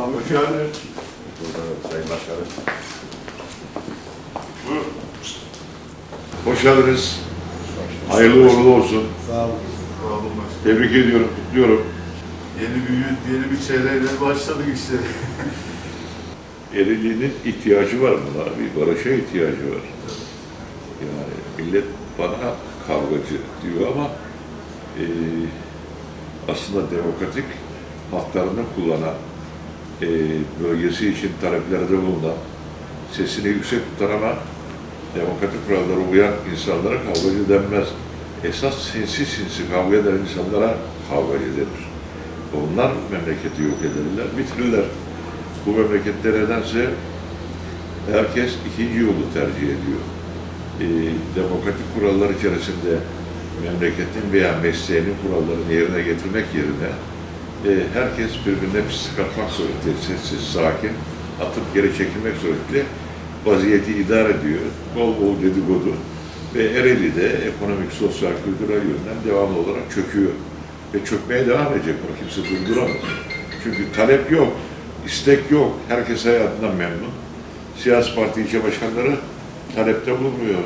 Hoş geldiniz. Sayın Başkanım. Hoş geldiniz. Hayırlı uğurlu olsun. Sağ olun. Sağ olun başkanım. Tebrik ediyorum, kutluyorum. Yeni bir yüz, yeni bir çeyreğe başladık işte. Ereğli'nin ihtiyacı var buna, bir barışa ihtiyacı var. Yani millet bana kavgacı diyor ama e, aslında demokratik haklarını kullanan, e, bölgesi için taleplerde bulunan, sesini yüksek tutan ama demokratik kurallara uyan insanlara kavgacı denmez. Esas sinsi sinsi kavga eden insanlara kavgacı denir. Onlar memleketi yok ederler, bitirirler. Bu memlekette nedense herkes ikinci yolu tercih ediyor. Ee, demokratik kurallar içerisinde memleketin veya mesleğinin kurallarını yerine getirmek yerine e, herkes birbirine pislik atmak suretiyle, sessiz, sakin, atıp geri çekilmek suretiyle vaziyeti idare ediyor. Bol bol dedikodu ve Ereğli'de ekonomik, sosyal, kültürel yönden devamlı olarak çöküyor. Ve çökmeye devam edecek. Bunu kimse durduramaz. Çünkü talep yok, istek yok. Herkes hayatından memnun. Siyasi parti ilçe başkanları talepte bulunmuyor.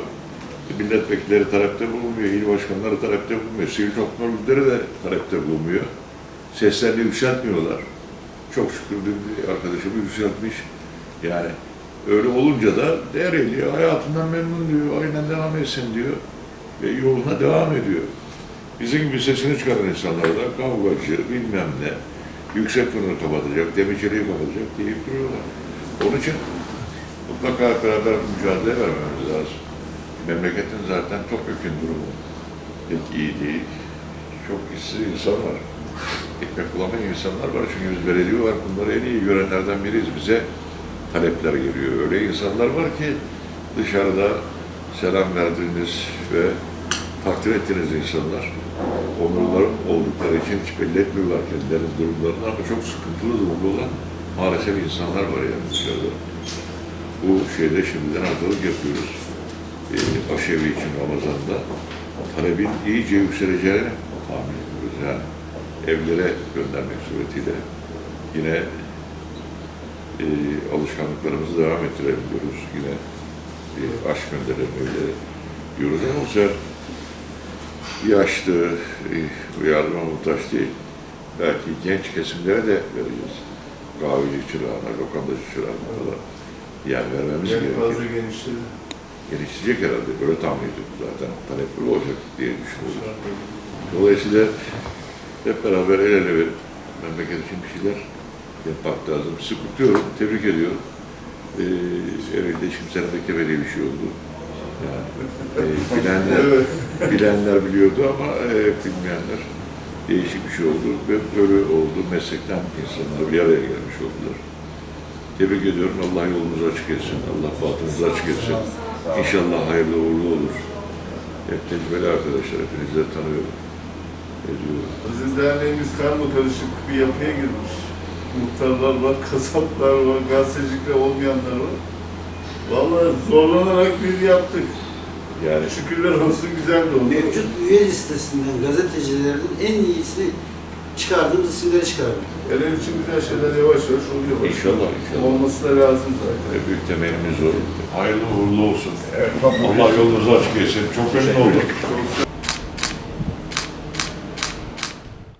Milletvekilleri talepte bulunmuyor, il başkanları talepte bulunmuyor, sivil toplum de talepte bulunmuyor. Seslerini yükseltmiyorlar. Çok şükür bir arkadaşım yükseltmiş. Yani öyle olunca da değerli, hayatından memnun diyor, aynen devam etsin diyor ve yoluna devam ediyor. Bizim gibi sesini çıkaran insanlar da kavgacı, bilmem ne, yüksek fırını kapatacak, demirciliği kapatacak deyip duruyorlar. Onun için mutlaka beraber mücadele vermemiz lazım. Memleketin zaten topyekun durumu pek iyi değil. Çok işsiz insan var. Ekmek bulamayan insanlar var. Çünkü biz belediye var. Bunları en iyi görenlerden biriyiz. Bize talepler geliyor. Öyle insanlar var ki dışarıda selam verdiğiniz ve takdir ettiğiniz insanlar onurlar oldukları için hiç belli etmiyorlar kendilerinin durumlarını ama çok sıkıntılı durumda olan maalesef insanlar var yani dışarıda. Bu şeyde şimdiden hazırlık yapıyoruz. Ee, aşevi için Ramazan'da talebin iyice yükseleceğini tahmin ediyoruz. Yani evlere göndermek suretiyle yine e, alışkanlıklarımızı devam ettirelim diyoruz. Yine e, aşk gönderelim öyle diyoruz ama bu sefer yaşlı, e, yardıma muhtaç değil. Belki genç kesimlere de vereceğiz. Kahveci çırağına, lokantacı çırağına falan yer vermemiz En gerekiyor. fazla genişledi. Gelişecek herhalde. Böyle tahmin ediyorum zaten. Talep böyle olacak diye düşünüyoruz. Dolayısıyla hep beraber el ele verip memleket için bir şeyler yapmak lazım. Sizi kutluyorum, tebrik ediyorum. Ee, herhalde kimsenin beklemediği bir şey oldu. Yani, e, bilenler, Evet. bilenler biliyordu ama e, bilmeyenler değişik bir şey oldu. Ve böyle oldu. Meslekten insanlar bir araya gelmiş oldular. Tebrik ediyorum. Allah yolunuzu açık etsin. Allah batınızı açık etsin. İnşallah hayırlı uğurlu olur. Hep tecrübeli arkadaşlar. Hepinizi tanıyorum. Ediyorum. Bizim derneğimiz karma karışık bir yapıya girmiş. Muhtarlar var, kasaplar var, gazetecilikler olmayanlar var. Vallahi zorlanarak bir yaptık. Yani Şükürler olsun güzel de oldu. Mevcut üye listesinden gazetecilerin en iyisini çıkardığımız isimleri çıkardık. Elen için güzel şeyler yavaş yavaş oluyor. İnşallah, inşallah. Olması da lazım zaten. en büyük temelimiz o. Hayırlı uğurlu olsun. Allah yolunuzu açık etsin. Çok memnun oldum. Çok sağ